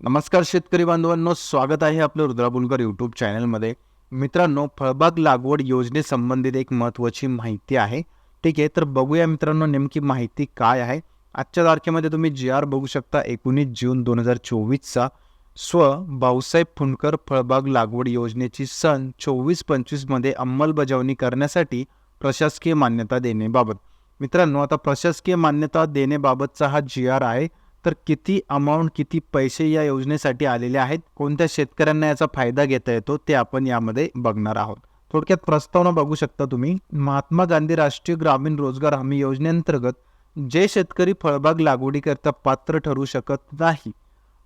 नमस्कार शेतकरी बांधवांनो स्वागत आहे आपलं रुद्राबुलकर यूट्यूब चॅनलमध्ये मित्रांनो फळबाग लागवड योजनेसंबंधित एक महत्त्वाची माहिती आहे. ठीक आहे तर बघूया मित्रांनो नेमकी माहिती काय आहे. आजच्या तारखेमध्ये तुम्ही जी आर बघू शकता एकोणीस जून दोन हजार चोवीसचा. स्व भाऊसाहेब फुंडकर फळबाग लागवड योजनेची सन चोवीस पंचवीसमध्ये अंमलबजावणी करण्यासाठी प्रशासकीय मान्यता देण्याबाबत. मित्रांनो आता प्रशासकीय मान्यता देण्याबाबतचा हा जी आर आहे. तर किती अमाऊंट किती पैसे या योजनेसाठी आलेले आहेत? कोणत्या शेतकऱ्यांना याचा फायदा घेता येतो? ते आपण यामध्ये बघणार आहोत. थोडक्यात प्रस्तावना बघू शकता तुम्ही. महात्मा गांधी राष्ट्रीय ग्रामीण रोजगार हमी योजनेअंतर्गत जे शेतकरी फळबाग लागवडीकरता पात्र ठरू शकत नाही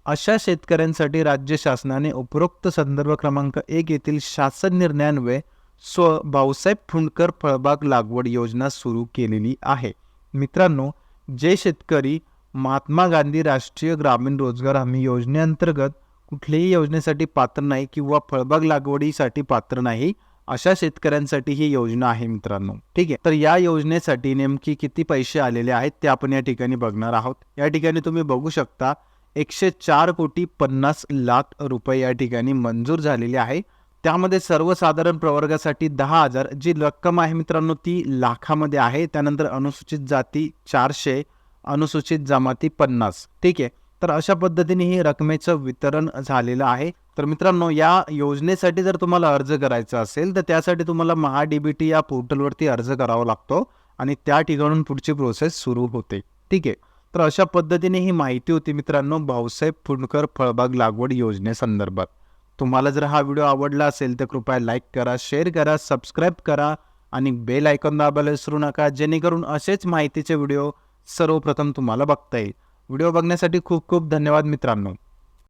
अशा शेतकऱ्यांसाठी राज्य शासनाने उपरोक्त संदर्भ क्रमांक एक येथील शासन निर्णयान्वये स्व भाऊसाहेब फुंडकर फळबाग लागवड योजना सुरू केलेली आहे. मित्रांनो जे शेतकरी महात्मा गांधी राष्ट्रीय ग्रामीण रोजगार हमी योजनेअंतर्गत कुठल्याही योजनेसाठी पात्र नाही किंवा फळबाग लागवडीसाठी पात्र नाही अशा शेतकऱ्यांसाठी ही योजना आहे मित्रांनो. ठीक आहे? तर या योजनेसाठी नेमकी किती पैसे आलेले आहेत ते आपण या ठिकाणी बघणार आहोत. या ठिकाणी तुम्ही बघू शकता एकशे चार कोटी पन्नास लाख रुपये या ठिकाणी मंजूर झालेले आहे. त्यामध्ये सर्वसाधारण प्रवर्गासाठी दहा हजार जी रक्कम आहे मित्रांनो ती लाखामध्ये आहे. त्यानंतर अनुसूचित जाती चारशे अनुसूचित जमाती पन्नास. ठीक आहे? तर अशा पद्धतीने ही रकमेचं वितरण झालेलं आहे. तर मित्रांनो या योजनेसाठी जर तुम्हाला अर्ज करायचा असेल तर त्यासाठी तुम्हाला महाडीबीटी या पोर्टलवरती अर्ज करावा लागतो आणि त्या ठिकाणून पुढची प्रोसेस सुरू होते. ठीक आहे? तर अशा पद्धतीने ही माहिती होती मित्रांनो भाऊसाहेब फुंडकर फळबाग लागवड योजनेसंदर्भात तुम्हाला जर हा व्हिडिओ आवडला असेल तर कृपया लाईक करा शेअर करा सबस्क्राईब करा आणि बेल आयकॉन दाबायला विसरू नका जेणेकरून असेच माहितीचे व्हिडिओ सर्वप्रथम तुम्हाला बघता येईल. व्हिडिओ बघण्यासाठी खूप खूप धन्यवाद मित्रांनो.